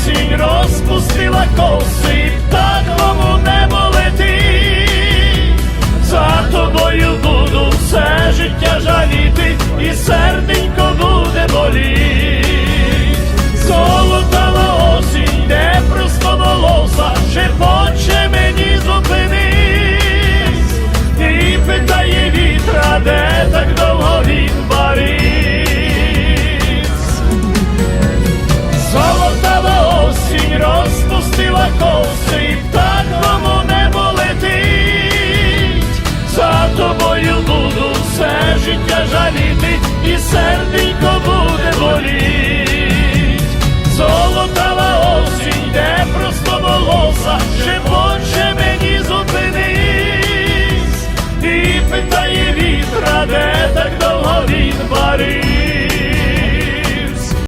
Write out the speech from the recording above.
осінь розпустила осінь розпустила